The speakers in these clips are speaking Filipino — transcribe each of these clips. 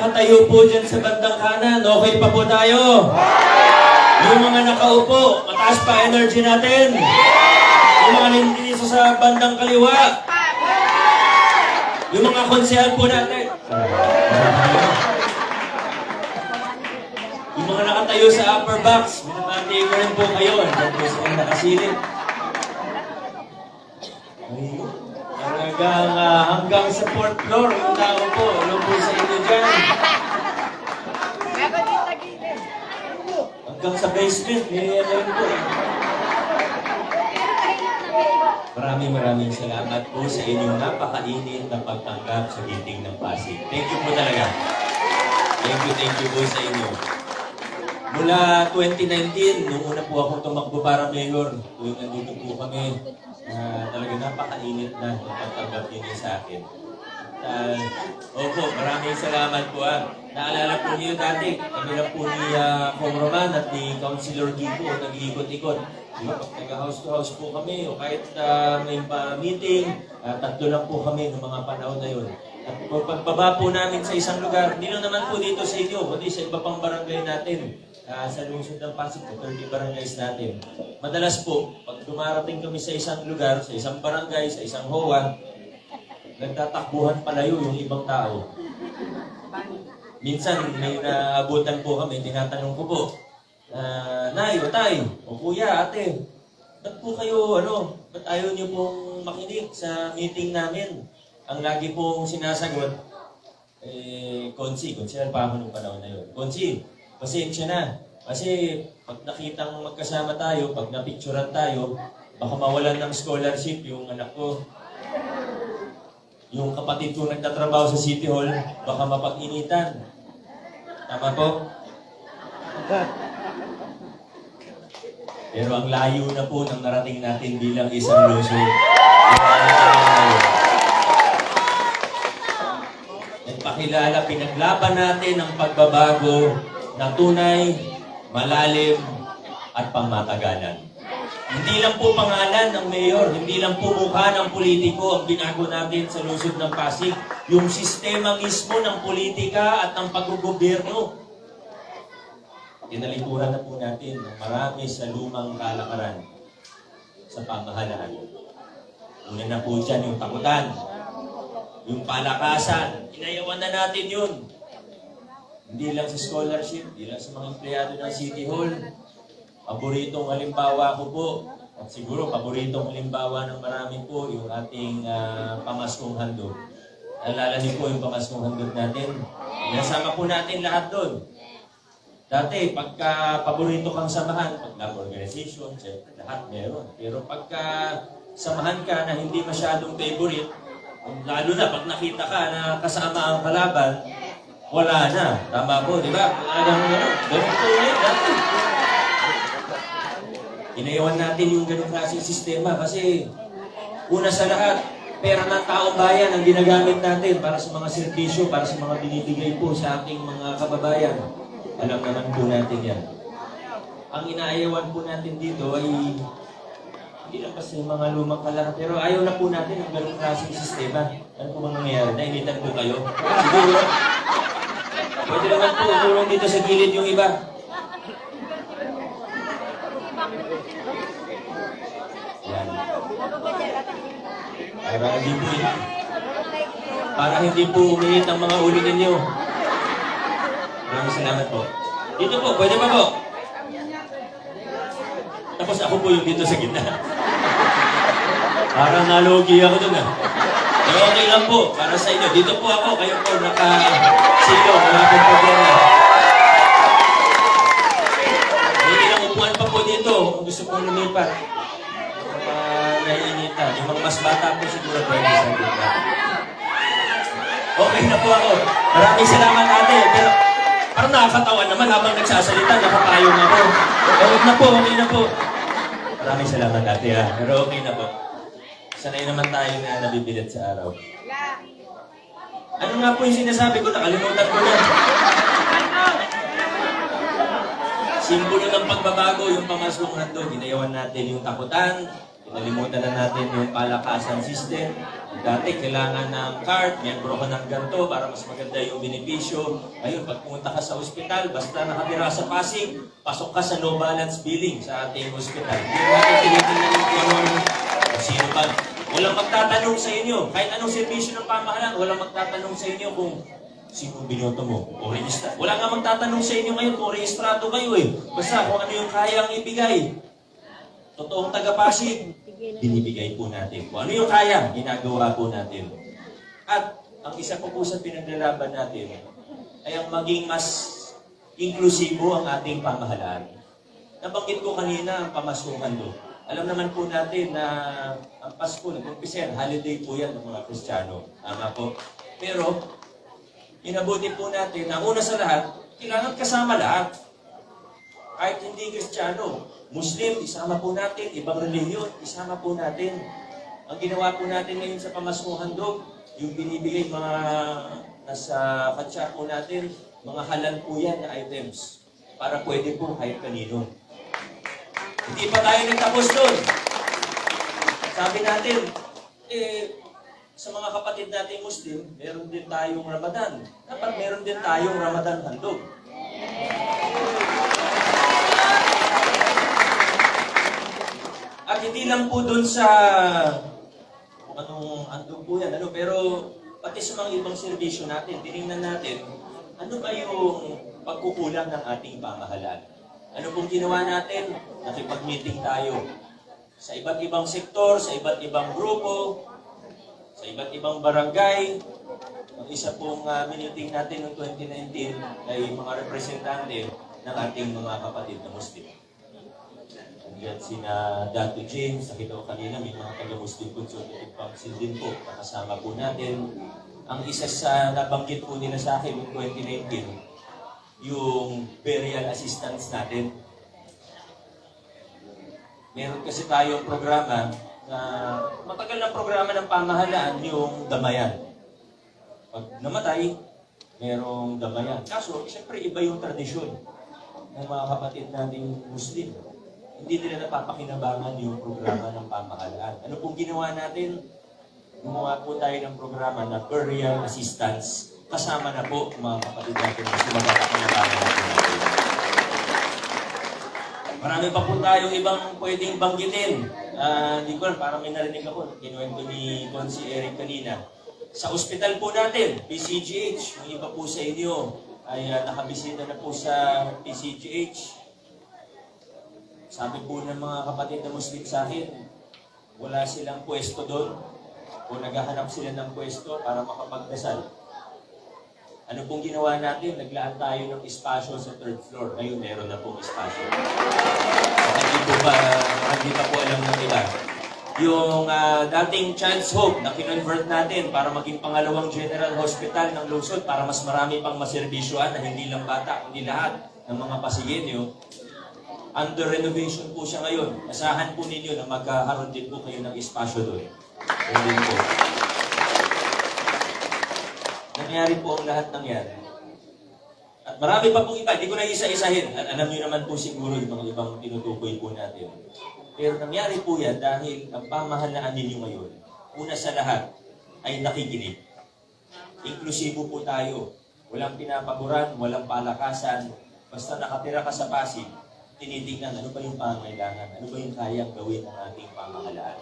nakatayo po dyan sa bandang kanan, okay pa po tayo? Yung mga nakaupo, mataas pa energy natin. Yung mga nandito sa bandang kaliwa. Yung mga konsehal po natin. Yung mga nakatayo sa upper box, minamati ko rin po kayo. Andiyan po sila nakasilip. Hanggang, ah, hanggang sa fourth floor, yung tao po. Hello po sa inyo dyan. Hanggang sa basement, may ano yun po. eh. Maraming salamat po sa inyong napakainit na pagtanggap sa giting ng Pasig. Thank you po talaga. Thank you, thank you po sa inyo. Mula 2019, nung una po akong tumakbo para mayor, tuwing nandito po kami, na talaga napakainit na ang pagtanggap ninyo sa akin. Uh, opo, maraming salamat po ah. Naalala po niyo dati, kami lang po ni uh, Kong Roman at ni Councilor Gipo, nag-iikot-ikot. Di ba, pag nag-house to house po kami, o kahit ah, may meeting, ah, tatlo lang po kami ng mga panahon na yun. At pag- pagbaba po namin sa isang lugar, hindi lang naman po dito sa inyo, kundi sa iba pang barangay natin. Ah, sa lungsod ng Pasig po, 30 barangays natin. Madalas po, pag dumarating kami sa isang lugar, sa isang barangay, sa isang HOA, nagtatakbuhan palayo yung ibang tao. Minsan, may naabutan po kami, tinatanong ko po, ah, Nay, o Tay, o Kuya, Ate, ba't po kayo, ano, ba't ayaw niyo pong makinig sa meeting namin? Ang lagi pong sinasagot, eh, Konsi, Konsi pa ako nung panahon na yun. Konsi, pasensya na. Kasi pag nakitang magkasama tayo, pag napicturan tayo, baka mawalan ng scholarship yung anak ko. Yung kapatid ko nagtatrabaho sa City Hall, baka mapag-initan. Tama po? Pero ang layo na po ng narating natin bilang isang lungsod. Nagpakilala, pinaglaban natin ang pagbabago na tunay, malalim, at pangmatagalan. Hindi lang po pangalan ng mayor, hindi lang po mukha ng politiko ang binago natin sa lungsod ng Pasig. Yung sistema mismo ng politika at ng paggogobyerno. Tinalikuran na po natin ng marami sa lumang kalakaran sa pamahalaan. Una na po dyan yung takutan, yung palakasan, inayawan na natin yun. Hindi lang sa scholarship, hindi lang sa mga empleyado ng City Hall. Paboritong halimbawa ko po, at siguro paboritong halimbawa ng marami po, yung ating ah, pamaskong handog. Alala niyo po yung pamaskong handog natin. Nasama po natin lahat doon. Dati, pagka paborito kang samahan, pag love organization, lahat meron. Pero pagka samahan ka na hindi masyadong favorite, lalo na pag nakita ka na kasama ang kalaban, wala na. Tama po, di ba? Talagang ano, ganun po dati. Inayawan natin yung ganung klaseng sistema kasi una sa lahat, pera ng taong bayan ang ginagamit natin para sa mga serbisyo, para sa mga binibigay po sa ating mga kababayan. Alam naman po natin yan. Ang inaayawan po natin dito ay hindi lang kasi mga lumang kalaro, pero ayaw na po natin ang ganung klaseng sistema. Ano po bang nangyayari? Nainitan po kayo? Siguro. Pwede naman po, umulong dito sa gilid yung iba. Yan. Para hindi po, para hindi po umiit ang mga ulo ninyo. Maraming salamat po. Dito po, pwede ba po? Tapos ako po yung dito sa gitna. Parang nalugi ako dun ah. Pero okay lang po, para sa inyo. Dito po ako, kayo po naka-silo, wala pong problema. May ilang upuan pa po dito gusto pong lumipat. Mga naiinitan. Yung mga mas bata po siguro pwede sa gitna. Okay na po ako. Maraming salamat ate. Pero parang nakakatawa naman habang nagsasalita, nakapayong ako. Okay na po, okay na po. Maraming salamat ate ha. Pero okay na po. Sanay naman tayo na nabibilit sa araw. Ano nga po yung sinasabi ko? Nakalimutan ko na. Simbolo ng pagbabago, yung pamaskong handog. Ginayawan natin yung takutan. Kinalimutan na natin yung palakasan system. Dati, kailangan ng card, miyembro ka ng ganito para mas maganda yung benepisyo. Ngayon, pag pumunta ka sa ospital, basta nakatira sa Pasig, pasok ka sa no balance billing sa ating ospital. Hindi natin tinitingnan yung kung sino ba. Walang magtatanong sa inyo. Kahit anong servisyo ng pamahalaan, walang magtatanong sa inyo kung sino binoto mo o registra. Wala nga magtatanong sa inyo ngayon kung rehistrado kayo eh. Basta kung ano yung kayang ibigay. Totoong taga-Pasig, binibigay po natin. Kung ano yung kaya, ginagawa po natin. At ang isa po po sa pinaglalaban natin ay ang maging mas inklusibo ang ating pamahalaan. Nabanggit ko kanina ang pamasukan do. Alam naman po natin na ang Pasko, nag-umpisa holiday po yan ng mga Kristiyano. Tama po. Pero, inabuti po natin na una sa lahat, kailangan kasama lahat. Kahit hindi Kristiyano, Muslim, isama po natin, ibang relihiyon, isama po natin. Ang ginawa po natin ngayon sa Pamaskuhan Dog, yung binibigay mga nasa katsa po natin, mga halal po yan na items para pwede po kahit kanino. Hindi pa tayo nagtapos doon. Sabi natin, eh, sa mga kapatid nating Muslim, meron din tayong Ramadan. Dapat meron din tayong Ramadan handog. At hindi lang po doon sa kung anong andun po yan, ano, pero pati sa mga ibang serbisyo natin, tinignan natin, ano ba yung pagkukulang ng ating pamahalaan? Ano pong ginawa natin? Nakipag-meeting tayo sa iba't ibang sektor, sa iba't ibang grupo, sa iba't ibang barangay. Ang isa pong uh, minuting natin noong 2019 ay mga representante ng ating mga kapatid na Muslim. Nandiyan sina Dato James, nakita ko kanina may mga taga-Muslim Consultative Council din po, nakasama po natin. Ang isa sa nabanggit po nila sa akin noong 2019, yung burial assistance natin. Meron kasi tayong programa na matagal ng programa ng pamahalaan yung damayan. Pag namatay, merong damayan. Kaso, siyempre iba yung tradisyon ng mga kapatid nating Muslim. Hindi nila napapakinabangan yung programa ng pamahalaan. Ano pong ginawa natin? Gumawa po tayo ng programa na burial assistance. Kasama na po mga kapatid natin Muslim ang napapakinabangan natin. Marami pa po tayong ibang pwedeng banggitin. Ah, Hindi ko alam, parang may narinig ako. Kinuwento ni Consi Eric kanina. Sa ospital po natin, PCGH, yung iba po sa inyo ay ah, nakabisita na po sa PCGH. Sabi po ng mga kapatid na Muslim sa akin, wala silang pwesto doon o naghahanap sila ng pwesto para makapagdasal. Ano pong ginawa natin? Naglaan tayo ng espasyo sa third floor. Ngayon, meron na pong espasyo. Hindi po baka hindi pa po alam ng iba. Yung ah, dating Child's Hope na kinonvert natin para maging pangalawang general hospital ng Luzon para mas marami pang maserbisyuan na hindi lang bata, kundi lahat ng mga pasigenyo. Under renovation po siya ngayon. Asahan po ninyo na magkakaroon din po kayo ng espasyo doon. Yun din po. Nangyari po ang lahat ng yan. At marami pa pong iba, hindi ko na isa-isahin. At alam niyo naman po siguro yung mga ibang tinutukoy po natin. Pero nangyari po yan dahil ang pamahalaan ninyo ngayon, una sa lahat, ay nakikinig. Inklusibo po tayo. Walang pinapaboran, walang palakasan. Basta nakatira ka sa Pasig, tinitingnan ano ba yung pangailangan, ano ba yung kayang gawin ng ating pamahalaan.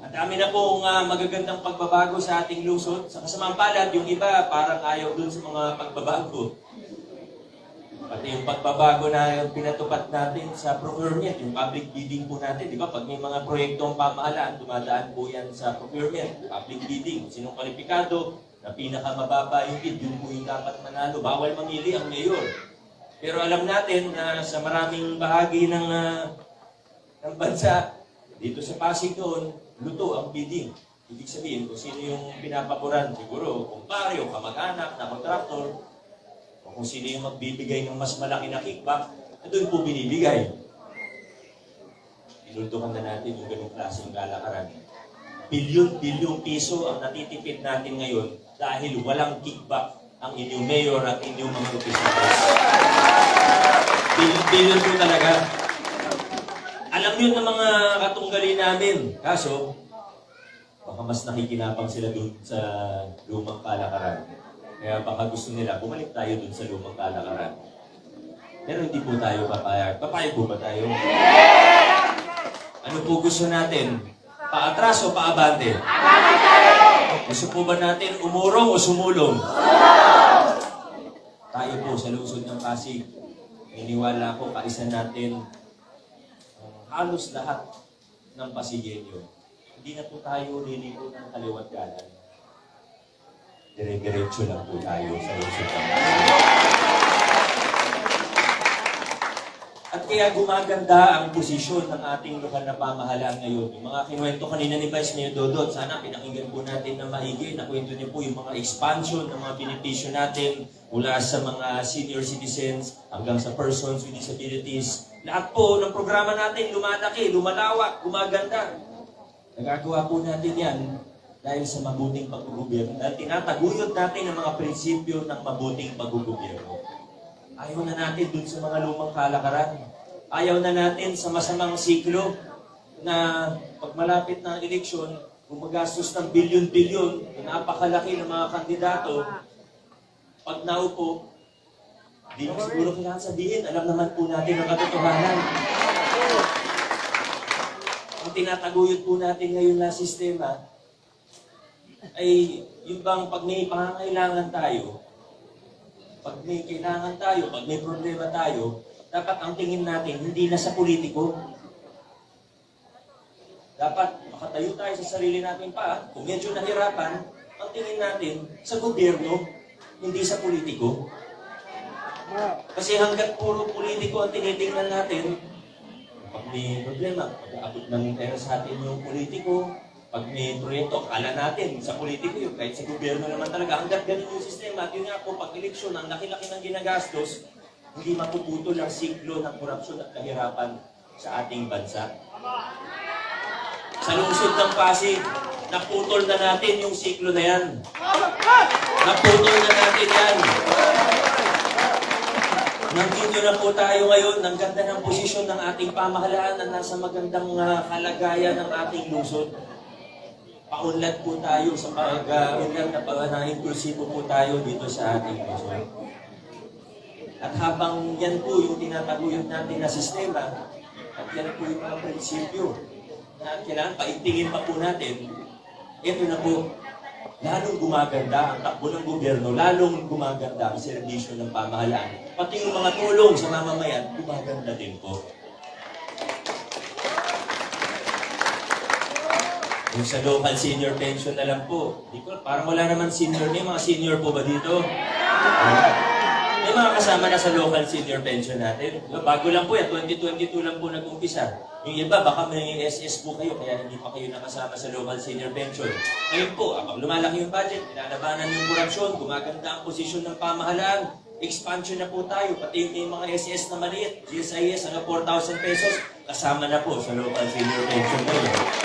Ang dami na pong ah, magagandang pagbabago sa ating lungsod. Sa kasamang palad, yung iba parang ayaw dun sa mga pagbabago. Pati yung pagbabago na yung pinatupad natin sa procurement, yung public bidding po natin, di ba? Pag may mga proyektong pamahalaan, dumadaan po yan sa procurement, public bidding. Sinong kwalipikado, na pinakamababa yung bid, yun po yung dapat manalo. Bawal mamili ang mayor. Pero alam natin na sa maraming bahagi ng, ah, ng bansa, dito sa Pasig doon, luto ang bidding. Ibig sabihin, kung sino yung pinapaboran, siguro, kumpare o kamag-anak na kontraktor, o kung sino yung magbibigay ng mas malaki na kickback, doon po binibigay. Inultukan na natin yung ganung klaseng kalakaran. Bilyon-bilyong piso ang natitipid natin ngayon dahil walang kickback ang inyong mayor at inyong mga opisyalis. Bilyon-bilyon po talaga. Alam yun ng mga katunggali namin. Kaso, baka mas nakikinapang sila dun sa lumang kalakaran. Kaya baka gusto nila, bumalik tayo dun sa lumang kalakaran. Pero hindi po tayo papayag. Papayag po ba tayo? Ano po gusto natin? Paatras o paabante? Gusto po ba natin umurong o sumulong? Tayo po sa lungsod ng Pasig, niniwala ko kaisa natin ang halos lahat ng Pasigenyo. Hindi na po tayo liliko ng kaliwat kanan. Dire-diretso lang po tayo sa lungsod ng Pasig. At kaya gumaganda ang posisyon ng ating lokal na pamahalaan ngayon. Yung mga kinuwento kanina ni Vice Mayor Dodot, sana pinakinggan po natin na maigi. Nakwento niyo po yung mga expansion ng mga benepisyo natin mula sa mga senior citizens hanggang sa persons with disabilities. Lahat po ng programa natin lumalaki, lumalawak, gumaganda. Nagagawa po natin yan dahil sa mabuting paggugobyerno. Dahil tinataguyod natin ang mga prinsipyo ng mabuting paggugobyerno. Ayaw na natin dun sa mga lumang kalakaran. Ayaw na natin sa masamang siklo na pag malapit na eleksyon, gumagastos ng bilyon-bilyon, na napakalaki ng mga kandidato, pag naupo, di mo siguro kailangan sabihin, alam naman po natin ang katotohanan. Ang tinataguyod po natin ngayon na sistema, ay yung bang pag may pangangailangan tayo, pag may kailangan tayo, pag may problema tayo, dapat ang tingin natin hindi na sa politiko. Dapat makatayo tayo sa sarili natin pa. Kung medyo nahirapan, ang tingin natin sa gobyerno, hindi sa politiko. Kasi hanggat puro politiko ang tinitingnan natin, pag may problema, pag-aabot ng pera sa atin yung politiko, pag may proyekto, kala natin sa politiko yun, kahit sa gobyerno naman talaga, hanggat ganun yung sistema, at yun nga po, pag eleksyon, ang laki-laki ng ginagastos, hindi mapuputol ang siklo ng korupsyon at kahirapan sa ating bansa. Sa lungsod ng Pasig, naputol na natin yung siklo na yan. Naputol na natin yan. Nandito na po tayo ngayon, ng ganda ng posisyon ng ating pamahalaan na nasa magandang ah, kalagayan ng ating lungsod. Paunlad po tayo sa pag-unlad na pag na inklusibo po tayo dito sa ating lungsod. At habang yan po yung tinataguyod natin na sistema, at yan po yung mga prinsipyo na kailangan paigtingin pa po natin, ito na po, lalong gumaganda ang takbo ng gobyerno, lalong gumaganda ang serbisyo ng pamahalaan. Pati yung mga tulong sa mamamayan, gumaganda din po. Yung sa local senior pension na lang po, di ko, parang wala naman senior niya, mga senior po ba dito? May mga kasama na sa local senior pension natin. Bago lang po yan, 2022 lang po nag-umpisa. Yung iba, baka may SS po kayo, kaya hindi pa kayo nakasama sa local senior pension. Ngayon po, habang lumalaki yung budget, pinalabanan yung korupsyon, gumaganda ang posisyon ng pamahalaan, expansion na po tayo, pati yung, yung mga SS na maliit, GSIS, hanggang 4,000 pesos, kasama na po sa local senior pension ngayon.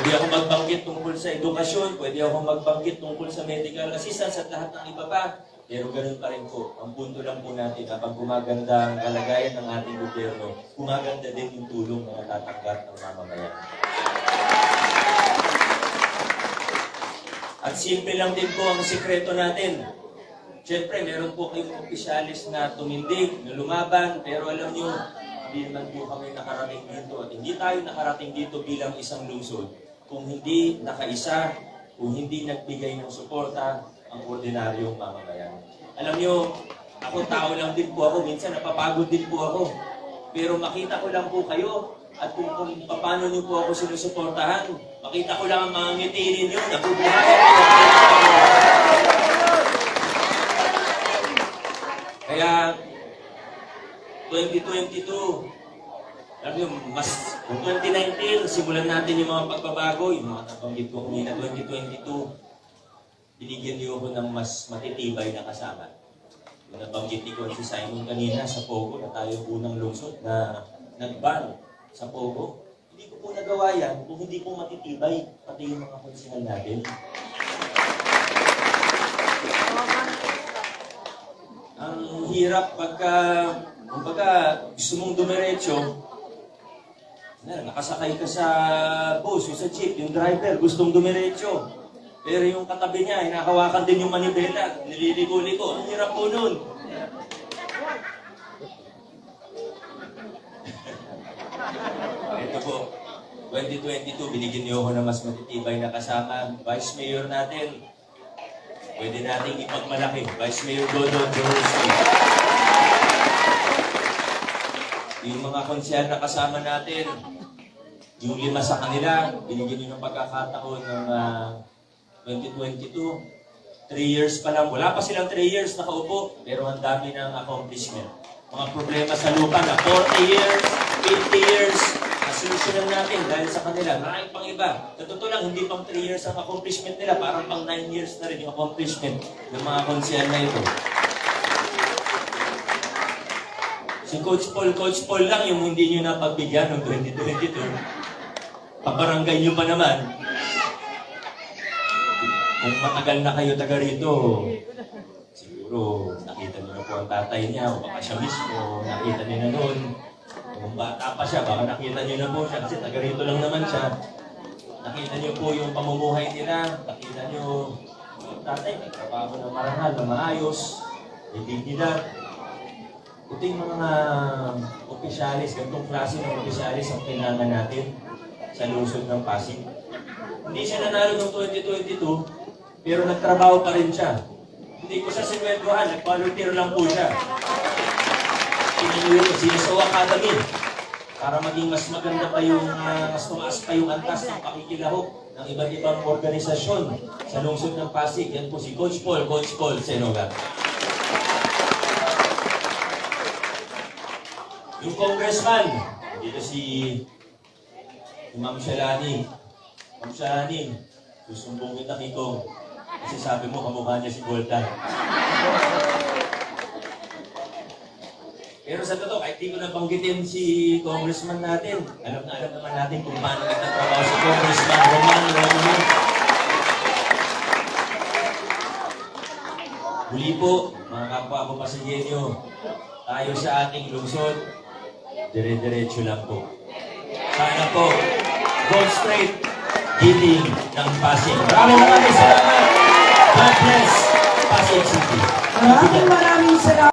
Pwede ako magbanggit tungkol sa edukasyon, pwede ako magbanggit tungkol sa medical assistance at lahat ng iba pa. Pero ganun pa rin po. Ang punto lang po natin, kapag gumaganda ang kalagayan ng ating gobyerno, gumaganda din yung tulong na natatanggap ng mamamayan. At simple lang din po ang sikreto natin. Siyempre, meron po kayong opisyalis na tumindig, na lumaban, pero alam nyo, hindi naman po kami nakarating dito at hindi tayo nakarating dito bilang isang lungsod kung hindi nakaisa, kung hindi nagbigay ng suporta ang ordinaryong mamamayan. Alam nyo, ako tao lang din po ako, minsan napapagod din po ako. Pero makita ko lang po kayo at kung, kung paano nyo po ako sinusuportahan, makita ko lang ang mga ngiti ninyo, nabubuhayan ko. Kaya, 2022, alam niyo, mas, kung 2019, simulan natin yung mga pagbabago, yung mga nabanggit ko kanina, 2022, binigyan niyo ako ng mas matitibay na kasama. Yung nabanggit ni Coach Simon kanina sa Pogo na tayo unang lungsod na nag-ban sa Pogo. Hindi ko po nagawa yan kung hindi po matitibay pati yung mga konsihal natin. Ang hirap pagka, kumbaga, gusto mong dumiretso, nakasakay ka sa bus sa jeep, yung driver gustong dumiretso. Pero yung katabi niya, hinakawakan din yung manibela, nililigo-ligo. Ang hirap po nun. Ito po, 2022, binigyan niyo ako ng mas matitibay na kasama. Vice Mayor natin, pwede nating ipagmalaki. Vice Mayor Dodon Jaworski. Yung mga konsyal na kasama natin, yung lima sa kanila, binigyan niyo ng pagkakataon ng ah, 2022. Three years pa lang, wala pa silang three years nakaupo, pero ang dami ng accomplishment. Mga problema sa lupa na 40 years, 50 years, nasolusyonan natin dahil sa kanila. Maraming pang iba. Sa totoo lang, hindi pang 3 years ang accomplishment nila, parang pang 9 years na rin yung accomplishment ng mga konsyal na ito. Si Coach Paul, Coach Paul lang yung hindi nyo napagbigyan noong 2022. Pabarangay nyo pa naman. Kung matagal na kayo taga rito, siguro nakita nyo na po ang tatay niya o baka siya mismo, nakita niyo na noon. Kung bata pa siya, baka nakita niyo na po siya kasi taga rito lang naman siya. Nakita niyo po yung pamumuhay nila, nakita niyo tatay, may trabaho na marangal, na maayos, may dignidad. Yung mga opisyalis, ganitong klase ng opisyalis ang kailangan natin sa lungsod ng Pasig. Hindi siya nanalo noong 2022, pero nagtrabaho pa rin siya. Hindi ko siya sinweldohan, nag-volunteer lang po siya. Pinuyo ko siya sa Academy para maging mas maganda pa yung, ah, mas tumaas pa yung antas ng pakikilahok ng iba't ibang organisasyon sa lungsod ng Pasig. Yan po si Coach Paul, Coach Paul Senoga. Yung congressman, dito si Ma'am Shalani. Ma'am Shalani, susumbong kita Kiko. Kasi sabi mo, kamukha niya si Volta. Pero sa totoo, kahit di ko nabanggitin si congressman natin, alam na alam naman natin kung paano nagtatrabaho si congressman Roman Roman. Huli po, mga kapwa ko pasigyenyo, tayo sa ating lungsod, dire-diretso lang po. Sana po, Gold Straight, giting ng Pasig. Maraming maraming salamat. God bless Pasig City. Maraming maraming salamat.